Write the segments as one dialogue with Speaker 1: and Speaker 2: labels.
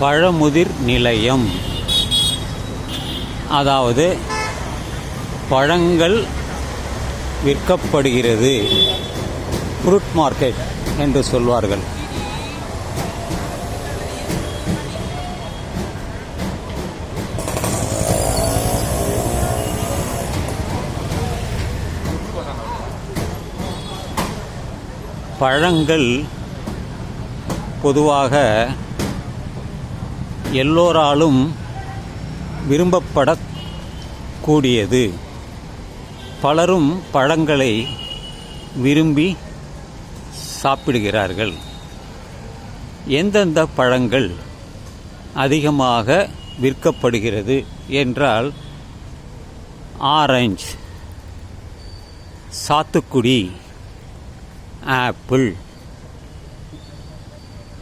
Speaker 1: பழமுதிர் நிலையம். அதாவது பழங்கள் விற்கப்படுகிறது. ஃப்ரூட் மார்க்கெட் என்று சொல்வார்கள். பழங்கள் பொதுவாக எல்லோராலும் விரும்பப்படக்கூடியது. பலரும் பழங்களை விரும்பி சாப்பிடுகிறார்கள். எந்தெந்த பழங்கள் அதிகமாக விற்கப்படுகிறது என்றால் ஆரஞ்சு சாத்துக்குடி ஆப்பிள்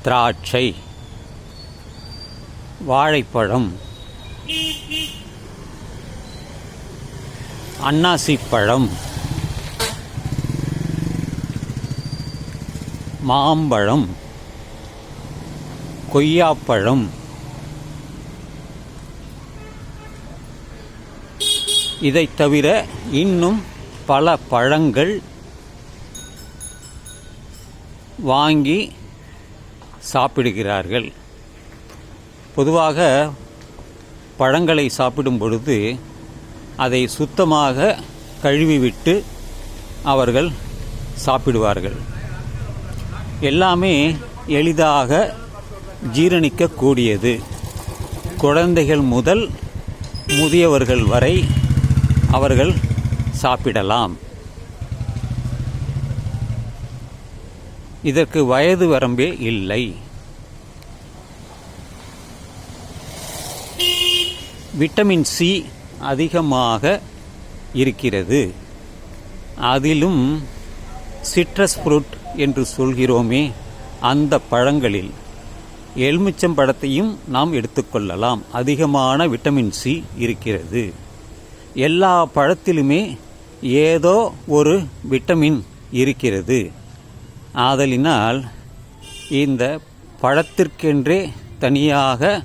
Speaker 1: திராட்சை வாழைப்பழம். அன்னாசிப்பழம். மாம்பழம். கொய்யாப்பழம். இதைத் தவிர இன்னும் பல பழங்கள் வாங்கி சாப்பிடுகிறார்கள். பொதுவாக பழங்களை சாப்பிடும் பொழுது அதை சுத்தமாக கழுவிவிட்டு அவர்கள் சாப்பிடுவார்கள். எல்லாமே எளிதாக ஜீரணிக்கக்கூடியது. குழந்தைகள் முதல் முதியவர்கள் வரை அவர்கள் சாப்பிடலாம். இதற்கு வயது வரம்பே இல்லை. விட்டமின் சி அதிகமாக இருக்கிறது. அதிலும் சிட்ரஸ் ஃப்ரூட் என்று சொல்கிறோமே அந்த பழங்களில். எலுமிச்சம் பழத்தையும் நாம் எடுத்துக்கொள்ளலாம் அதிகமான விட்டமின் சி இருக்கிறது. எல்லா பழத்திலுமே ஏதோ ஒரு விட்டமின் இருக்கிறது. ஆதலினால் இந்த பழத்திற்கென்றே தனியாக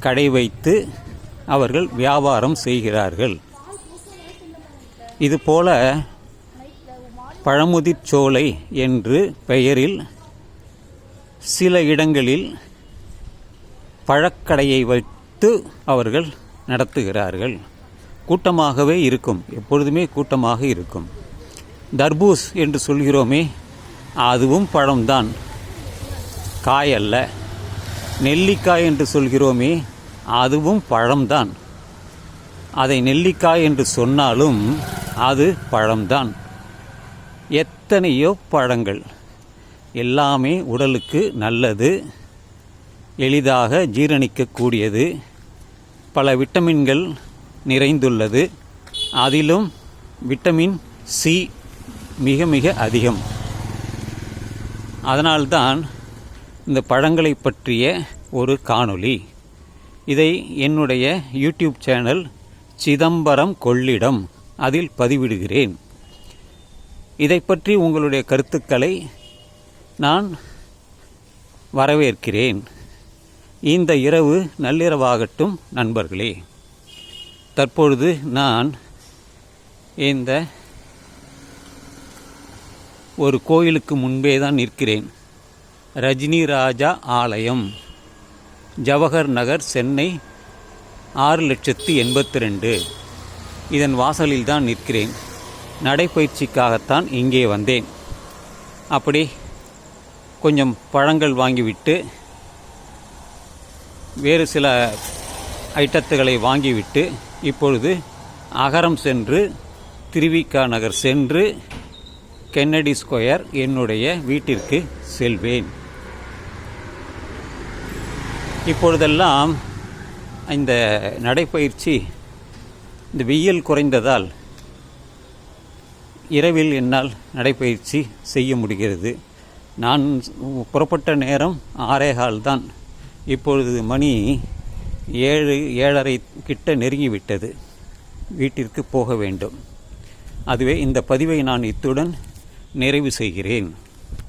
Speaker 1: கடை வைத்து அவர்கள் வியாபாரம் செய்கிறார்கள். இதுபோல பழமுதிர்ச்சோலை என்று பெயரில் சில இடங்களில் பழக்கடையை வைத்து அவர்கள் நடத்துகிறார்கள். கூட்டமாகவே இருக்கும். எப்பொழுதுமே கூட்டமாக இருக்கும். தர்பூஸ் என்று சொல்கிறோமே அதுவும் பழம்தான். காய் அல்ல. நெல்லிக்காய் என்று சொல்கிறோமே அதுவும் பழம்தான். அதை நெல்லிக்காய் என்று சொன்னாலும் அது பழம்தான். எத்தனையோ பழங்கள். எல்லாமே உடலுக்கு நல்லது. எளிதாக ஜீரணிக்கக்கூடியது. பல விட்டமின்கள் நிறைந்துள்ளது. அதிலும் விட்டமின் சி மிக மிக அதிகம். அதனால்தான் இந்த பழங்களை பற்றிய ஒரு காணொளி. இதை என்னுடைய யூடியூப் சேனல் சிதம்பரம் கொள்ளிடம் அதில் பதிவிடுகிறேன். இதை பற்றி உங்களுடைய கருத்துக்களை நான் வரவேற்கிறேன். இந்த இரவு நள்ளிரவாகட்டும் நண்பர்களே. தற்பொழுது நான் இந்த ஒரு கோயிலுக்கு முன்பே தான் நிற்கிறேன். ரஜினி ராஜா ஆலயம். ஜவஹர் நகர் சென்னை ஆறு லட்சத்து எண்பத்தி ரெண்டு. இதன் வாசலில் தான் நிற்கிறேன். நடைப்பயிற்சிக்காகத்தான் இங்கே வந்தேன். அப்படி கொஞ்சம் பழங்கள் வாங்கிவிட்டு வேறு சில ஐட்டத்துகளை வாங்கிவிட்டு இப்பொழுது அகரம் சென்று திருவிக்கா நகர் சென்று கென்னடி ஸ்கொயர் என்னுடைய வீட்டிற்கு செல்வேன். இப்பொழுதெல்லாம் இந்த நடைப்பயிற்சி இந்த வெயில் குறைந்ததால் இரவில் என்னால் நடைப்பயிற்சி செய்ய முடிகிறது. நான் புறப்பட்ட நேரம் ஆறேகால் தான் இப்பொழுது மணி ஏழு ஏழரை கிட்ட நெருங்கிவிட்டது. வீட்டிற்கு போக வேண்டும். அதுவே இந்த பதிவை நான் இத்துடன் நிறைவு செய்கிறேன்.